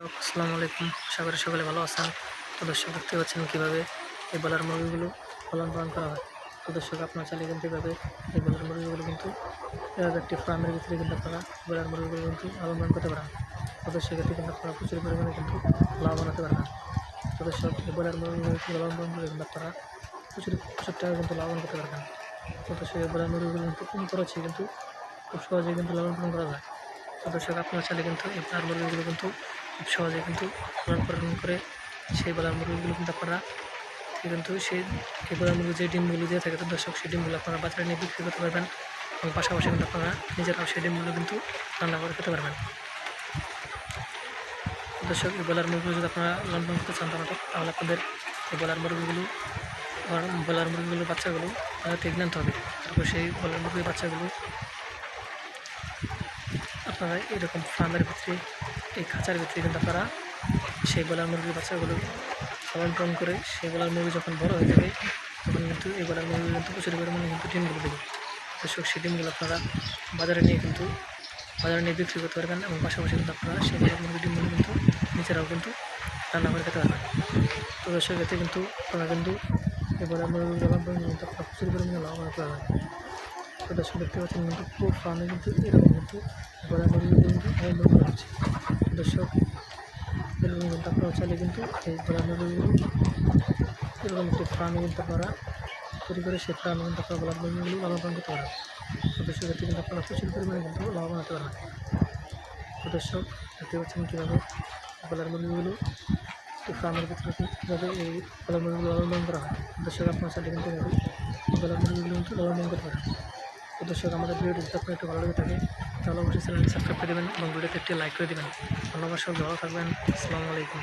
আসসালামু আলাইকুম। আশা করি সকলে ভালো আছেন। তো দর্শক দেখতে পাচ্ছেন কীভাবে এই বলার মুরগিগুলো পালন পালন করা হয়। তো দর্শক, আপনার চালিয়ে কিন্তু এভাবে এই বলার মুরগিগুলো কিন্তু একটি ফার্মের ভিতরে কিন্তু আপনারা বলার মুরগিগুলো কিন্তু পালন করতে পারেন। তো দর্শক কিন্তু আপনারা প্রচুর পরিমাণে কিন্তু লাভবান হতে পারেন তো দর্শক, এই বলার মুরগিগুলো লালন পালন করে কিন্তু আপনারা প্রচুর প্রচুর টাকা কিন্তু লাভবান করতে পারবেন। তো দর্শক, এই বলার মুরগিগুলো কিন্তু কম খরচে কিন্তু খুব সহজেই কিন্তু লালন পালন করা যায়। তো দর্শক, আপনারা চাইলে কিন্তু এই বলার মুরগিগুলো কিন্তু খুব সহজে কিন্তু লালন পালন করে সেই বলার মুরগিগুলো কিন্তু আপনারা কিন্তু সেই এই বলার মুরগি যে ডিমগুলো দিয়ে থাকে, তো দর্শক, সেই ডিমগুলো আপনারা বাজারে নিয়ে বিক্রি করতে পারবেন এবং পাশাপাশি কিন্তু আপনারা নিজেরাও সেই ডিমগুলো কিন্তু রান্না করে খেতে পারবেন। দর্শক, এই বলার মুরগিগুলো যদি আপনারা লালন পালন করতে চান তাহলে আপনাদের এই বলার মুরগিগুলো বলার মুরগিগুলোর বাচ্চাগুলো জানতে হবে। তারপর সেই বলার মুরগির বাচ্চাগুলো আপনারা এরকম ফার্মের ভিতরে এই খাঁচার ভিতরে কিন্তু আপনারা সেই বলার মুরগির বাচ্চাগুলো পালন পালন করে সেই বলার মুরগি যখন বড় হয়ে যাবে, তখন কিন্তু এই বলার মুরগি কিন্তু প্রচুর পরিমাণে কিন্তু ডিমগুলো দেবে। দর্শক, সেই ডিমগুলো আপনারা বাজারে নিয়ে কিন্তু, বাজারে নিয়ে বিক্রি করতে পারবেন এবং পাশাপাশি কিন্তু আপনারা সেই বলার মুরগির ডিমগুলো কিন্তু নিজেরাও কিন্তু রান্না করে খেতে পারবেন। তো দর্শক, এতে কিন্তু আপনারা কিন্তু এই বলার পালন পালন কিন্তু আপনারা প্রচুর পরিমাণে লাভবান হতে পারবেন। তো দর্শক, দেখতে পাচ্ছেন কিন্তু পুরো ফার্মে কিন্তু এরকম কিন্তু বলার মুরগি কিন্তু অবলম্বন করা হচ্ছে দর্শক এরকম কিন্তু এই মুরগিগুলো এরকম একটি ফার্মে কিন্তু আপনারা তৈরি করে, সেই ফার্মে কিন্তু আপনারা লালন পালন করতে পারেন তো দর্শক কিন্তু আপনারা প্রচুর পরিমাণে কিন্তু লাভবান হতে পারবেন তো দেখতে পাচ্ছেন কীভাবে মুরগিগুলো এই ফার্মের ভিতরে কীভাবে এই বলার মুরগিগুলো করা হয়। দর্শক আপনার চাইলে কিন্তু বলার কিন্তু লালন করতে পারেন তো আমাদের ভিডিওটি যদি আপনার একটু ভালো লেগে থাকে তাহলে অবশ্যই চ্যানেলটি সাবস্ক্রাইব করে দেবেন এবং ভিডিওতে একটি লাইক করে দেবেন। সব ভালো থাকবেন আসসালামু আলাইকুম।